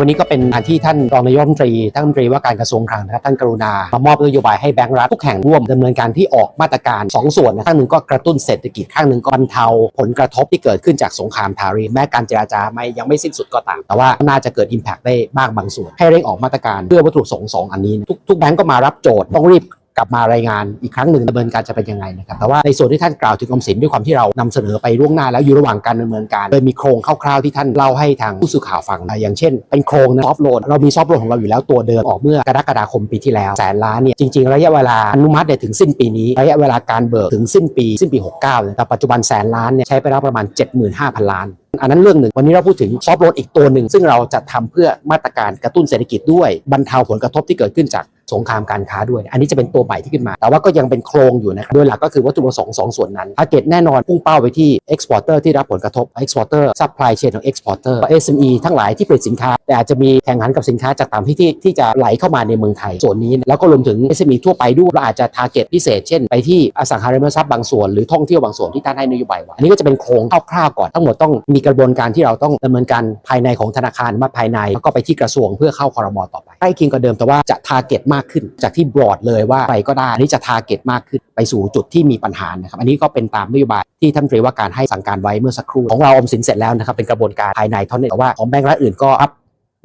วันนี้ก็เป็นการที่ท่านรองนายกรัฐมนตรีท่านรัฐมนตรีว่าการกระทรวงคลังนะครับท่านกรุณามามอบนโยบายให้แบงก์รัฐทุกแห่งร่วมดำเนินการที่ออกมาตรการ 2 ส่วนนะข้างหนึ่งก็กระตุ้นเศรษฐกิจข้างหนึ่งก็บรรเทาผลกระทบที่เกิดขึ้นจากสงครามทารีแม้การเจราจาไม่ยังไม่สิ้นสุดก็ตาม แต่ว่าน่าจะเกิด Impact ได้บ้างบางส่วน ให้เร่งออกมาตรการเพื่อวัตถุประสงค์สองอันนี้ ทุกทุกแบงก์ก็มารับโจทย์ต้องรีบ กลับมารายงานอีกครั้งหนึ่งดำเนินการจะเป็นยังไงนะครับแต่ว่าในส่วนที่ท่านกล่าวถึงออมสินด้วยความที่เรานำเสนอไปล่วงหน้าแล้วอยู่ระหว่างการดำเนินการโดยมีโครงคร่าวๆที่ท่านเล่าให้ทางผู้สื่อข่าวฟังนะอย่างเช่น เป็นโครงนะซอฟโลนเรามีซอฟโลนของเราอยู่แล้วตัวเดิมออกเมื่อกรกฎาคมปีที่แล้วแสนล้านเนี่ยจริงๆ ระยะเวลาอนุมัติเนี่ยถึงสิ้นปีนี้ระยะเวลาการเบิกถึงสิ้นปีสิ้นปี 69เนี่ยแต่ปัจจุบันแสนล้านเนี่ยใช้ไปแล้วประมาณ 75,000 ล้านอันนั้นเรื่องหนึ่งวันนี้เราพูดถึงซอฟต์โลนอีกตัวหนึ่ง ซึ่งเราจะทำเพื่อมาตรการกระตุ้นเศรษฐกิจด้วยบรรเทาผลกระทบที่เกิดขึ้นจาก งครามการค้าด้วย อันนี้จะเป็นตัวใหม่ที่ขึ้นมา แต่ว่าก็ยังเป็นโครงอยู่นะครับโดยหลักก็คือวัตถุประสงค์สองส่วนนั้น t a r g e t แน่นอนพุ่งเป้าไปที่ exporter ที่รับผลกระทบ exporter supply chain ของ exporter SME ทั้งหลายที่ผลิตสินค้า แต่อาจจะมีแข่งขันกับสินค้าจากต่างประเทศที่ที่จะไหลเข้ามาในเมืองไทยส่วนนี้ แล้วก็รวมถึง SME ทั่วไปด้วยเราอาจจะ target พิเศษ เช่น ไปที่อสังหาริมทรัพย์บางส่วนหรือท่องเที่ยวบางส่วนที่ท่านให้นโยบายไว้อันนี้ก็จะเป็นโครงคร่าวๆก่อนทั้งหมดต้องมีกระบวนการที่เราต้องดำเนินการภายในของธนาคารมาภายในแล้วก็ไปที่กระทรวงเพื่อเข้าคอรมอต่อไปใกล้เคียงกับเดิมแต่ว่าจะ target มากขึ้น จากที่บรอดเลยว่าใครก็ได้อันนี้จะ target มากขึ้นไปสู่จุดที่มีปัญหานะครับอันนี้ก็เป็นตามนโยบายที่ท่านตรีว่าการให้สั่งการไว้เมื่อสักครู่ของเราอมสินเสร็จแล้วนะครับเป็นกระบวนการภายในเท่านั้นแต่ว่าของแบงก์รัฐอื่นก็รับ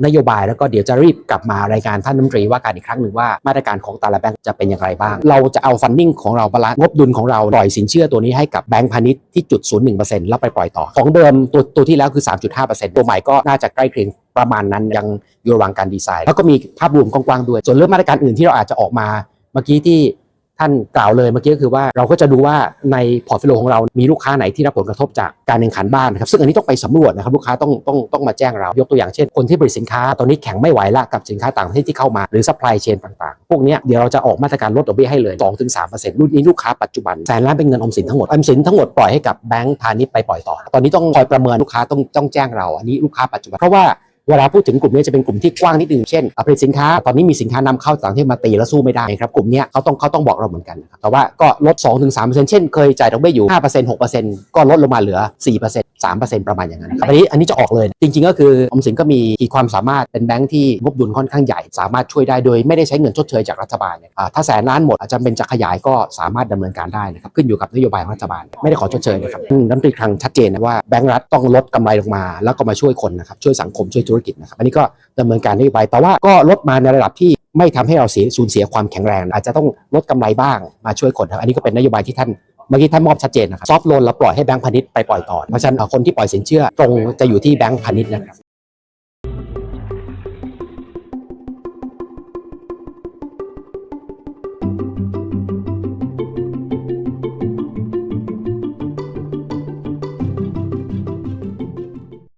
นโยบายแล้วก็เดี๋ยวจะรีบกลับมารายการท่านรัฐมนตรีว่าการอีกครั้งหนึ่งว่ามาตรการของแต่ละแบงก์จะเป็นอย่างไรบ้าง เราจะเอาฟันดิ้งของเราบาลานซ์งบดุลของเราปล่อยสินเชื่อตัวนี้ให้กับแบงก์พาณิชย์ที่จุด 0.1%แล้วไปปล่อยต่อ ของเดิมตัวตัวที่แล้วคือ 3.5%ตัวใหม่ก็น่าจะใกล้เคียง ประมาณนั้นยังอยู่ระหว่างการดีไซน์ แล้วก็มีภาพรวมกว้างๆด้วย ส่วนเรื่องมาตรการอื่นที่เราอาจจะออกมาเมื่อกี้ที่ท่านกล่าวเลยเมื่อกี้ก็คือว่าเราก็จะดูว่าในพอร์ตโฟลิโอของเรามีลูกค้าไหนที่รับผลกระทบจากการแข่งขันบ้างนะครับซึ่งอันนี้ต้องไปสำรวจนะครับลูกค้าต้องต้องต้องมาแจ้งเรายกตัวอย่างเช่น คนที่ผลิตสินค้าตอนนี้แข่งไม่ไหวละกับสินค้าต่างประเทศที่เข้ามาหรือซัพพลายเชนต่างๆ พวกนี้เดี๋ยวเราจะออกมาตรการลดดอกเบี้ยให้เลย 2-3%รุ่นนี้ลูกค้าปัจจุบันแสนล้านเป็นเงินออมสินทั้งหมดออมสินทั้งหมดปล่อยให้กับแบงก์พาณิชย์ไปปล่อยต่อ ตอนนี้ต้องคอยประเมินลูกค้าต้องต้องแจ้งเราอันนี้ลูกค้าปัจจุบันเพราะว่า เวลาพูดถึงกลุ่มนี้จะเป็นกลุ่มที่กว้างนิดนึงเช่นผลิตสินค้าตอนนี้มีสินค้านำเข้าจากต่างประเทศมาตีแล้วสู้ไม่ได้ครับกลุ่มนี้เขาต้องเขาต้องบอกเราเหมือนกันแต่ว่าก็ลด 2-3%เช่นเคยจ่ายดอกเบี้ยอยู่5% 6%ก็ลดลงมาเหลือ 4% 3%ประมาณอย่างนั้นครับอันนี้อันนี้จะออกเลย จริง ๆ ก็คือออมสินก็มีขีดความสามารถเป็นแบงค์ที่งบดุลค่อนข้างใหญ่ สามารถช่วยได้โดยไม่ได้ใช้เงินชดเชยจากรัฐบาลเนี่ยอ่าถ้าแสนล้านหมดอาจจะเป็นจะขยายก็สามารถดำเนินการได้นะครับขึ้นอยู่กับนโยบายของรัฐบาล ไม่ได้ขอชดเชยนะครับอืมรัฐมนตรีคลังชัดเจนนะว่าแบงก์รัฐต้องลดกำไรลงมา แล้วก็มาช่วยคนนะครับช่วยสังคมช่วยธุรกิจนะครับอันนี้ก็ดำเนินการนโยบายแต่ว่าก็ลดมาในระดับที่ไม่ทำให้เราเสียสูญเสียความแข็งแรง อาจจะต้องลดกำไรบ้างมาช่วยคนครับอันนี้ก็เป็นนโยบายที่ท่าน เมื่อกี้ท่านมอบชัดเจนนะครับซอฟท์โลนเราปล่อยให้แบงก์พาณิชย์ไปปล่อยต่อเพราะฉะนั้นคนที่ปล่อยสินเชื่อตรงจะอยู่ที่แบงก์พาณิชย์นะครับ